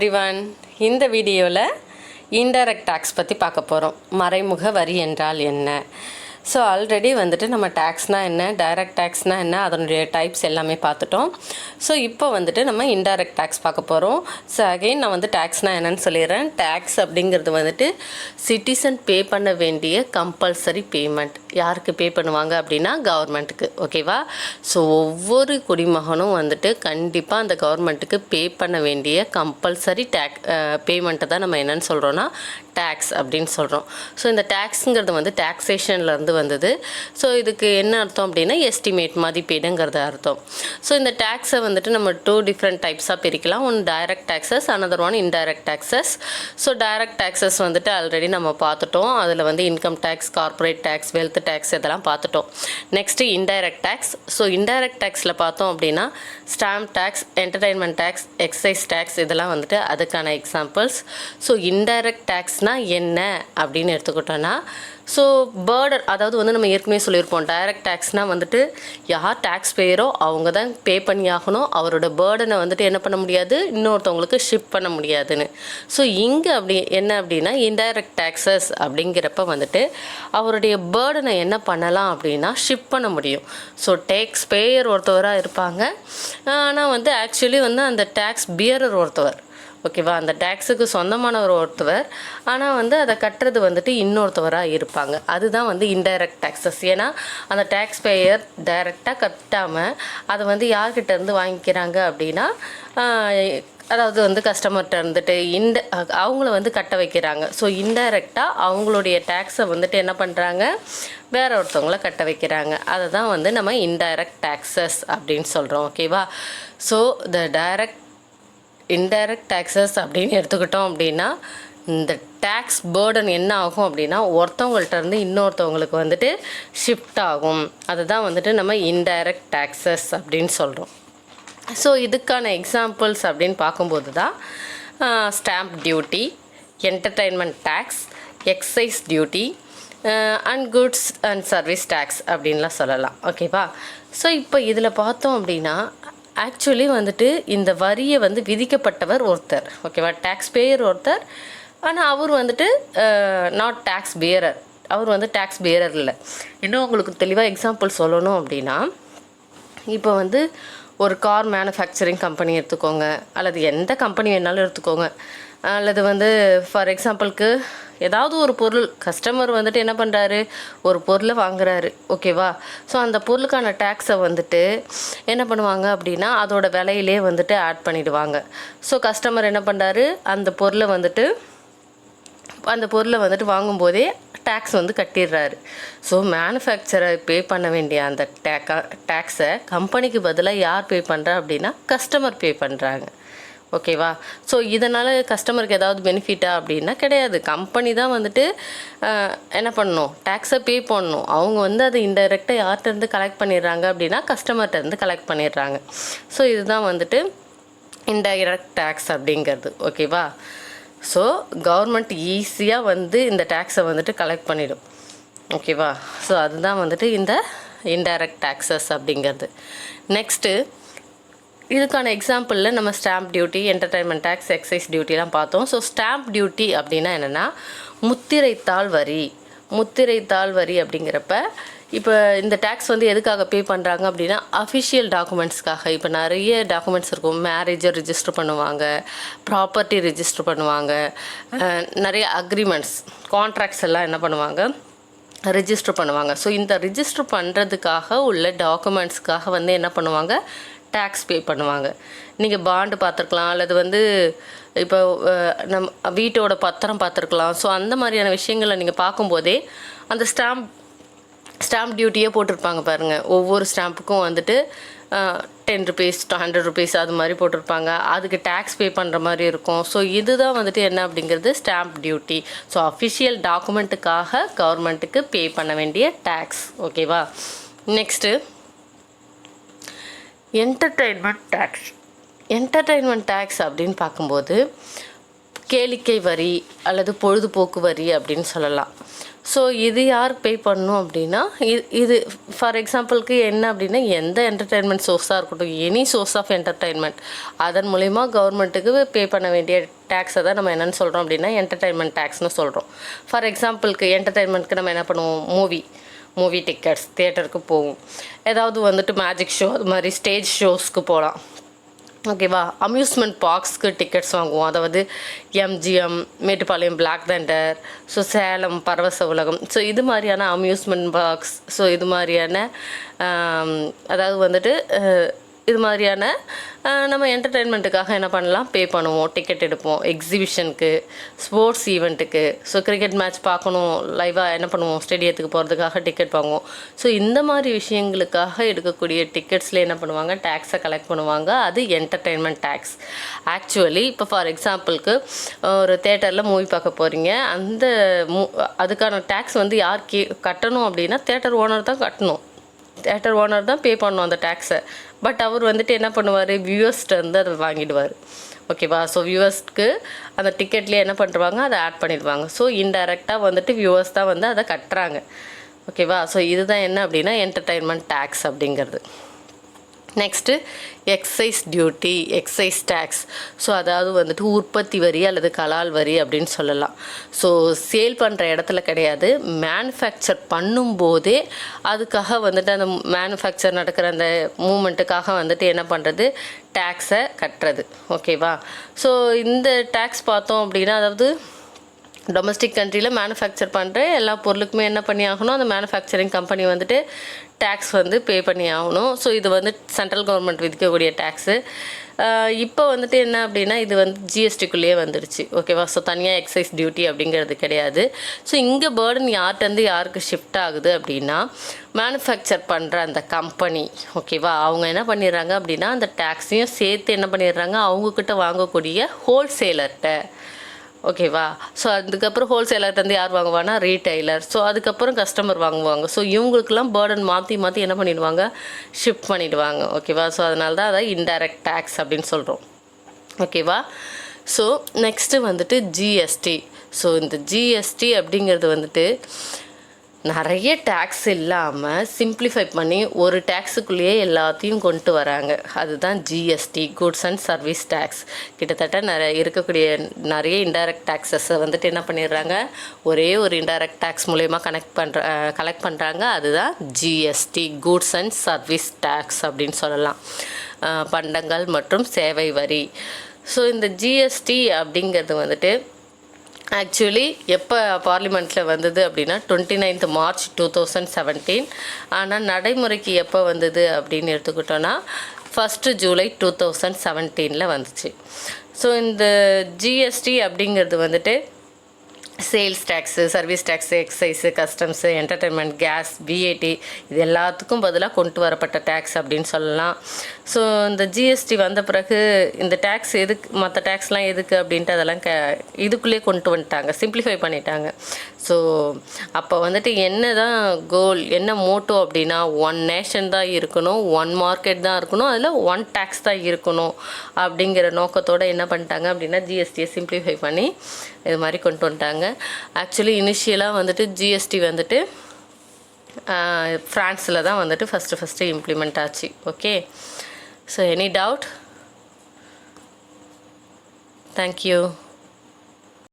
Everyone இந்த வீடியோவில் indirect tax பற்றி பார்க்க போகிறோம் மறைமுக வரி என்றால் என்ன? ஸோ ஆல்ரெடி வந்துட்டு நம்ம டேக்ஸ்னால் என்ன? டைரக்ட் டேக்ஸ்னால் என்ன? அதனுடைய டைப்ஸ் எல்லாமே பார்த்துட்டோம். ஸோ இப்போ வந்துட்டு நம்ம இன்டைரக்ட் டேக்ஸ் பார்க்க போகிறோம் ஸோ அகெயின் நான் வந்து டேக்ஸ்னால் என்னன்னு சொல்லிடுறேன். டேக்ஸ் அப்படிங்கிறது வந்துட்டு சிட்டிசன் பே பண்ண வேண்டிய கம்பல்சரி பேமெண்ட் யாருக்கு பே பண்ணுவாங்க அப்படின்னா கவர்மெண்ட்டுக்கு ஓகேவா ஸோ ஒவ்வொரு குடிமகனும் வந்துட்டு கண்டிப்பாக அந்த கவர்மெண்ட்டுக்கு பே பண்ண வேண்டிய கம்பல்சரி டேக் பேமெண்ட்டை தான் நம்ம என்னன்னு சொல்கிறோன்னா டேக்ஸ் அப்படின்னு சொல்கிறோம் ஸோ இந்த டேக்ஸுங்கிறது வந்து டேக்ஸேஷன்லேருந்து வந்தது. ஸோ இதுக்கு என்ன அர்த்தம் அப்படின்னா எஸ்டிமேட் மதிப்பீடுங்கிறது அர்த்தம். ஸோ இந்த டேக்ஸை வந்துட்டு நம்ம டூ டிஃப்ரெண்ட் டைப்ஸாக பிரிக்கலாம். One direct taxes another one indirect taxes so direct taxes வந்துட்டு ஆல்ரெடி நம்ம பார்த்துட்டோம். அதில் வந்து income tax corporate tax wealth tax இதெல்லாம் பார்த்துட்டோம். Next indirect tax so indirect டேக்ஸில் பார்த்தோம் அப்படின்னா stamp tax entertainment tax excise tax இதெல்லாம் வந்துட்டு அதுக்கான எக்ஸாம்பிள்ஸ் ஸோ இன்டைரக்ட் டேக்ஸ்னால் என்ன அப்படின்னு எடுத்துக்கிட்டோன்னா ஸோ பேர்டர் அதாவது வந்து நம்ம ஏற்கனவே சொல்லியிருப்போம் டைரக்ட் டேக்ஸ்னால் வந்துட்டு யார் டேக்ஸ் பேயரோ அவங்க தான் பே பண்ணி ஆகணும். அவரோட பேர்டனை வந்துட்டு என்ன பண்ண முடியாது? இன்னொருத்தவங்களுக்கு ஷிஃப்ட் பண்ண முடியாதுன்னு. ஸோ இங்கே அப்படி என்ன அப்படின்னா இன்டைரக்ட் டேக்ஸஸ் அப்படிங்கிறப்ப வந்துட்டு அவருடைய பேர்டனை என்ன பண்ணலாம் அப்படின்னா ஷிஃப்ட் பண்ண முடியும். ஸோ டேக்ஸ் பேயர் ஒருத்தவராக இருப்பாங்க. ஆனால் வந்து ஆக்சுவலி வந்து அந்த டேக்ஸ் பியரர் ஒருத்தவர். ஓகேவா? அந்த டேக்ஸுக்கு சொந்தமானவர் ஒருத்தவர். ஆனால் வந்து அதை கட்டுறது வந்துட்டு இன்னொருத்தவராக இருப்பாங்க. அதுதான் வந்து இன்டைரக்ட் டேக்ஸஸ் ஏன்னா அந்த டேக்ஸ் பேயர் டைரெக்டாக கட்டாமல் அதை வந்து யார்கிட்ட இருந்து வாங்கிக்கிறாங்க அப்படின்னா அதாவது வந்து கஸ்டமர்கிட்ட இருந்துட்டு இந்த அவங்கள வந்து கட்ட வைக்கிறாங்க. ஸோ இன்டைரக்டாக அவங்களுடைய டேக்ஸை வந்துட்டு என்ன பண்ணுறாங்க வேற ஒருத்தவங்கள கட்ட வைக்கிறாங்க. அதை தான் வந்து நம்ம இன்டைரக்ட் டேக்ஸஸ் அப்படின்னு சொல்கிறோம் ஓகேவா? So the direct indirect taxes அப்படின்னு எடுத்துக்கிட்டோம் அப்படின்னா இந்த டேக்ஸ் பேர்டன் என்ன ஆகும் அப்படின்னா ஒருத்தவங்கள்ட்ட இருந்து இன்னொருத்தவங்களுக்கு வந்துட்டு ஷிஃப்ட் ஆகும். அதுதான் வந்துட்டு நம்ம இன்டைரக்ட் டேக்ஸஸ் அப்படின்னு சொல்கிறோம் ஸோ இதுக்கான எக்ஸாம்பிள்ஸ் அப்படின்னு பார்க்கும்போது தான் stamp duty entertainment tax excise duty and goods and service tax அப்படின்லாம் சொல்லலாம். ஓகேவா ஸோ இப்போ இதில் பார்த்தோம் அப்படின்னா ஆக்சுவலி வந்துட்டு இந்த வரியை வந்து விதிக்கப்பட்டவர் ஒருத்தர் ஓகேவா டேக்ஸ் பேயர் ஒருத்தர். ஆனால் அவர் வந்துட்டு நாட் டேக்ஸ் பேரர் அவர் வந்து டேக்ஸ் பேரர் இல்லை. இன்னும் உங்களுக்கு தெளிவாக எக்ஸாம்பிள் சொல்லணும் அப்படின்னா இப்போ வந்து ஒரு கார் மேனுஃபேக்சரிங் கம்பெனி எடுத்துக்கோங்க. அல்லது எந்த கம்பெனி வேணாலும் எடுத்துக்கோங்க. அல்லது வந்து ஃபார் எக்ஸாம்பிளுக்கு ஏதாவது ஒரு பொருள் கஸ்டமர் வந்துட்டு என்ன பண்ணுறாரு ஒரு பொருளை வாங்குறாரு. ஓகேவா ஸோ அந்த பொருளுக்கான டேக்ஸை வந்துட்டு என்ன பண்ணுவாங்க அப்படின்னா அதோட விலையிலே வந்துட்டு ஆட் பண்ணிடுவாங்க. ஸோ கஸ்டமர் என்ன பண்ணுறாரு அந்த பொருளை வந்துட்டு அந்த பொருளை வந்துட்டு வாங்கும்போதே டேக்ஸ் வந்து கட்டிடுறாரு. ஸோ மேனுஃபேக்சரை பே பண்ண வேண்டிய அந்த டேக்கா டேக்ஸை கம்பெனிக்கு பதிலாக யார் பே பண்ணுறா அப்படின்னா கஸ்டமர் பே பண்ணுறாங்க ஓகேவா? ஸோ இதனால் கஸ்டமருக்கு ஏதாவது பெனிஃபிட்டா அப்படின்னா கிடையாது. கம்பெனி தான் வந்துட்டு என்ன பண்ணணும்? டேக்ஸை பே பண்ணணும். அவங்க வந்து அதை இன்டெரக்டாக யார்கிட்டருந்து கலெக்ட் பண்ணிடுறாங்க அப்படின்னா கஸ்டமர்கிட்ட இருந்து கலெக்ட் பண்ணிடுறாங்க. ஸோ இதுதான் வந்துட்டு இன்டைரக்ட் டேக்ஸ் அப்படிங்கிறது. ஓகேவா? ஸோ கவர்மெண்ட் ஈஸியாக வந்து இந்த டேக்ஸை வந்துட்டு கலெக்ட் பண்ணிடும். ஓகேவா? ஸோ அதுதான் வந்துட்டு இந்த இன்டைரக்ட் டேக்ஸஸ் அப்படிங்கிறது. நெக்ஸ்ட்டு இதுக்கான எக்ஸாம்பிளில் நம்ம stamp duty entertainment tax excise டியூட்டிலாம் பார்த்தோம். ஸோ ஸ்டாம்ப் டியூட்டி அப்படின்னா என்னென்னா முத்திரைத்தாள் வரி. முத்திரைத்தாள் வரி அப்படிங்கிறப்ப இப்போ இந்த டேக்ஸ் வந்து எதுக்காக பே பண்ணுறாங்க அப்படின்னா அஃபிஷியல் டாக்குமெண்ட்ஸ்க்காக இப்போ நிறைய டாக்குமெண்ட்ஸ் இருக்கும். மேரேஜை ரிஜிஸ்டர் பண்ணுவாங்க ப்ராப்பர்ட்டி ரிஜிஸ்டர் பண்ணுவாங்க நிறைய அக்ரிமெண்ட்ஸ் கான்ட்ராக்ட்ஸ் எல்லாம் என்ன பண்ணுவாங்க? ரிஜிஸ்டர் பண்ணுவாங்க. ஸோ இந்த ரிஜிஸ்டர் பண்ணுறதுக்காக உள்ள டாக்குமெண்ட்ஸ்க்காக வந்து என்ன பண்ணுவாங்க? டேக்ஸ் பே பண்ணுவாங்க. நீங்கள் பாண்டு பார்த்துருக்கலாம் அல்லது வந்து இப்போ நம் வீட்டோட பத்திரம் பார்த்துருக்கலாம். ஸோ அந்த மாதிரியான விஷயங்களை நீங்கள் பார்க்கும்போதே அந்த ஸ்டாம்ப் ஸ்டாம்ப் டியூட்டியே போட்டிருப்பாங்க பாருங்கள் ஒவ்வொரு ஸ்டாம்புக்கும் வந்துட்டு டென் ருபீஸ் ஹண்ட்ரட் ருபீஸ் அது மாதிரி போட்டிருப்பாங்க. அதுக்கு டேக்ஸ் பே பண்ணுற மாதிரி இருக்கும். ஸோ இதுதான் வந்துட்டு என்ன அப்படிங்கிறது ஸ்டாம்ப் டியூட்டி ஸோ அஃபிஷியல் டாக்குமெண்ட்டுக்காக கவர்மெண்ட்டுக்கு பே பண்ண வேண்டிய டேக்ஸ் ஓகேவா next entertainment tax entertainment tax அப்படின்னு பார்க்கும்போது கேளிக்கை வரி அல்லது பொழுதுபோக்கு வரி அப்படின்னு சொல்லலாம். ஸோ இது யார் பே பண்ணும் அப்படின்னா இது இது ஃபார் எக்ஸாம்பிளுக்கு என்ன அப்படின்னா எந்த என்டர்டெயின்மெண்ட் சோர்ஸாக இருக்கட்டும் எனி சோர்ஸ் ஆஃப் என்டர்டெயின்மெண்ட் அதன் மூலிமா கவர்மெண்ட்டுக்கு பே பண்ண வேண்டிய டேக்ஸை தான் நம்ம என்னென்னு சொல்கிறோம் அப்படின்னா என்டர்டெயின்மெண்ட் டேக்ஸ்னு சொல்கிறோம் ஃபார் எக்ஸாம்பிளுக்கு என்டர்டெயின்மெண்ட்க்கு நம்ம என்ன பண்ணுவோம்? மூவி மூவி டிக்கெட்ஸ் தேட்டருக்கு போவோம். ஏதாவது வந்துட்டு மேஜிக் ஷோ அது மாதிரி ஸ்டேஜ் ஷோஸ்க்கு போகலாம் ஓகேவா அம்யூஸ்மெண்ட் பார்க்ஸ்க்கு டிக்கெட்ஸ் வாங்குவோம். அதாவது MGM Mettupalayam black thunder so Salem Paravasa Ulagam. So இது மாதிரியான அம்யூஸ்மெண்ட் பார்க்ஸ் ஸோ இது மாதிரியான அதாவது வந்துட்டு இது மாதிரியான நம்ம என்டர்டெயின்மெண்ட்டுக்காக என்ன பண்ணலாம்? பே பண்ணுவோம் டிக்கெட் எடுப்போம் எக்ஸிபிஷனுக்கு ஸ்போர்ட்ஸ் ஈவெண்ட்டுக்கு ஸோ கிரிக்கெட் மேட்ச் பார்க்கணும் லைவாக என்ன பண்ணுவோம்? ஸ்டேடியத்துக்கு போகிறதுக்காக டிக்கெட் வாங்குவோம். ஸோ இந்த மாதிரி விஷயங்களுக்காக எடுக்கக்கூடிய டிக்கெட்ஸில் என்ன பண்ணுவாங்க? டேக்ஸை கலெக்ட் பண்ணுவாங்க. அது என்டர்டெயின்மெண்ட் டேக்ஸ் ஆக்சுவலி இப்போ ஃபார் எக்ஸாம்பிளுக்கு ஒரு தேட்டரில் மூவி பார்க்க போகிறீங்க அந்த மூ அதுக்கான டேக்ஸ் வந்து யார் கே கட்டணும் அப்படின்னா தேட்டர் ஓனர் தான் கட்டணும். தேட்டர் ஓனர் தான் பே பண்ணணும் அந்த டேக்ஸை பட் அவர் வந்துட்டு என்ன பண்ணுவார்? வியூவர்ஸ்ட்டு வந்து அதை வாங்கிடுவார். ஓகேவா ஸோ வியூவர்ஸ்க்கு அந்த டிக்கெட்லேயே என்ன பண்ணுறாங்க அதை ஆட் பண்ணிடுவாங்க. ஸோ இன்டெரக்டாக வந்துட்டு வியூவர்ஸ் தான் வந்து அதை கட்டுறாங்க. ஓகேவா ஸோ இதுதான் என்ன அப்படின்னா என்டர்டைன்மெண்ட் டேக்ஸ் அப்படிங்கிறது. Next excise duty excise tax so அதாவது வந்துட்டு உற்பத்தி வரி அல்லது கலால் வரி அப்படின்னு சொல்லலாம். ஸோ சேல் பண்ணுற இடத்துல கிடையாது. மேனுஃபேக்சர் பண்ணும்போதே அதுக்காக வந்துட்டு அந்த மேனுஃபேக்சர் நடக்கிற அந்த மூமெண்ட்டுக்காக வந்துட்டு என்ன பண்ணுறது டேக்ஸை கட்டுறது. ஓகேவா ஸோ இந்த டேக்ஸ் பார்த்தோம் அப்படின்னா அதாவது டொமஸ்டிக் கண்ட்ரியில் மேனுஃபேக்சர் பண்ணுற எல்லா பொருளுக்குமே என்ன பண்ணி ஆகணும்? அந்த மேனுஃபேக்சரிங் கம்பெனி வந்துட்டு டேக்ஸ் வந்து பே பண்ணி ஆகணும். ஸோ இது வந்து சென்ட்ரல் கவர்மெண்ட் விதிக்கக்கூடிய டேக்ஸு இப்போ வந்துட்டு என்ன அப்படின்னா இது வந்து ஜிஎஸ்டிக்குள்ளேயே வந்துடுச்சு ஓகேவா ஸோ தனியாக எக்ஸைஸ் டியூட்டி அப்படிங்கிறது கிடையாது. ஸோ இங்கே பேர்டன் யார்கிட்டருந்து யாருக்கு ஷிஃப்ட் ஆகுது அப்படின்னா மேனுஃபேக்சர் பண்ணுற அந்த கம்பெனி ஓகேவா அவங்க என்ன பண்ணிடுறாங்க அப்படின்னா அந்த டேக்ஸையும் சேர்த்து என்ன பண்ணிடுறாங்க? அவங்கக்கிட்ட வாங்கக்கூடிய ஹோல்சேலர்கிட்ட ஓகேவா ஸோ அதுக்கப்புறம் ஹோல்சேலர்ட்ட வந்து யார் வாங்குவானா ரீட்டைலர் ஸோ அதுக்கப்புறம் கஸ்டமர் வாங்குவாங்க. ஸோ இவங்களுக்குலாம் பேர்டன் மாற்றி மாற்றி என்ன பண்ணிடுவாங்க? ஷிஃப்ட் பண்ணிவிடுவாங்க ஓகேவா ஸோ அதனால தான் அதை இன்டைரக்ட் டேக்ஸ் அப்படின்னு சொல்கிறோம் ஓகேவா ஸோ நெக்ஸ்ட்டு வந்துட்டு ஜிஎஸ்டி ஸோ இந்த ஜிஎஸ்டி அப்படிங்கிறது வந்துட்டு நிறைய டேக்ஸ் இல்லாமல் சிம்பிளிஃபை பண்ணி ஒரு டேக்ஸுக்குள்ளேயே எல்லாத்தையும் கொண்டு வராங்க. அதுதான் GST goods and service tax கிட்டத்தட்ட நிறைய இருக்கக்கூடிய நிறைய இன்டைரக்ட் டேக்ஸஸை வந்துட்டு என்ன பண்ணிடுறாங்க? ஒரே ஒரு இன்டைரக்ட் டேக்ஸ் மூலயமா கனெக்ட் பண்ணுற கலெக்ட் பண்ணுறாங்க அதுதான் GST goods and service tax அப்படின்னு சொல்லலாம். பண்டங்கள் மற்றும் சேவை வரி. ஸோ இந்த ஜிஎஸ்டி அப்படிங்கிறது வந்துட்டு ஆக்சுவலி எப்போ பார்லிமெண்ட்டில் வந்தது அப்படின்னா twenty ninth March two thousand seventeen ஆனால் நடைமுறைக்கு எப்போ வந்தது அப்படின்னு எடுத்துக்கிட்டோன்னா ஃபஸ்ட்டு ஜூலை டூ தௌசண்ட் செவன்டீனில் வந்துச்சு. ஸோ இந்த ஜிஎஸ்டி அப்படிங்கிறது வந்துட்டு sales tax service tax excise customs entertainment cess VAT இது எல்லாத்துக்கும் பதிலாக கொண்டு வரப்பட்ட டேக்ஸ் அப்படின்னு சொல்லலாம். ஸோ இந்த ஜிஎஸ்டி வந்த பிறகு இந்த டேக்ஸ் எதுக்கு மற்ற டேக்ஸ்லாம் எதுக்கு அப்படின்ட்டு அதெல்லாம் க இதுக்குள்ளேயே கொண்டு வந்துட்டாங்க சிம்பிளிஃபை பண்ணிட்டாங்க. ஸோ அப்போ வந்துட்டு என்ன தான் கோல் என்ன மோட்டோ அப்படின்னா ஒன் நேஷன் தான் இருக்கணும் ஒன் மார்க்கெட் தான் இருக்கணும் அதில் ஒன் டேக்ஸ் தான் இருக்கணும் அப்படிங்கிற நோக்கத்தோடு என்ன பண்ணிட்டாங்க அப்படின்னா ஜிஎஸ்டியை சிம்பிளிஃபை பண்ணி இது மாதிரி கொண்டு வந்துட்டாங்க. ஆக்சுவலி இனிஷியலாக வந்துட்டு ஜிஎஸ்டி வந்துட்டு ஃப்ரான்ஸில் தான் வந்துட்டு ஃபஸ்ட்டு ஃபஸ்ட்டு இம்ப்ளிமெண்ட் ஆச்சு okay so any doubt thank you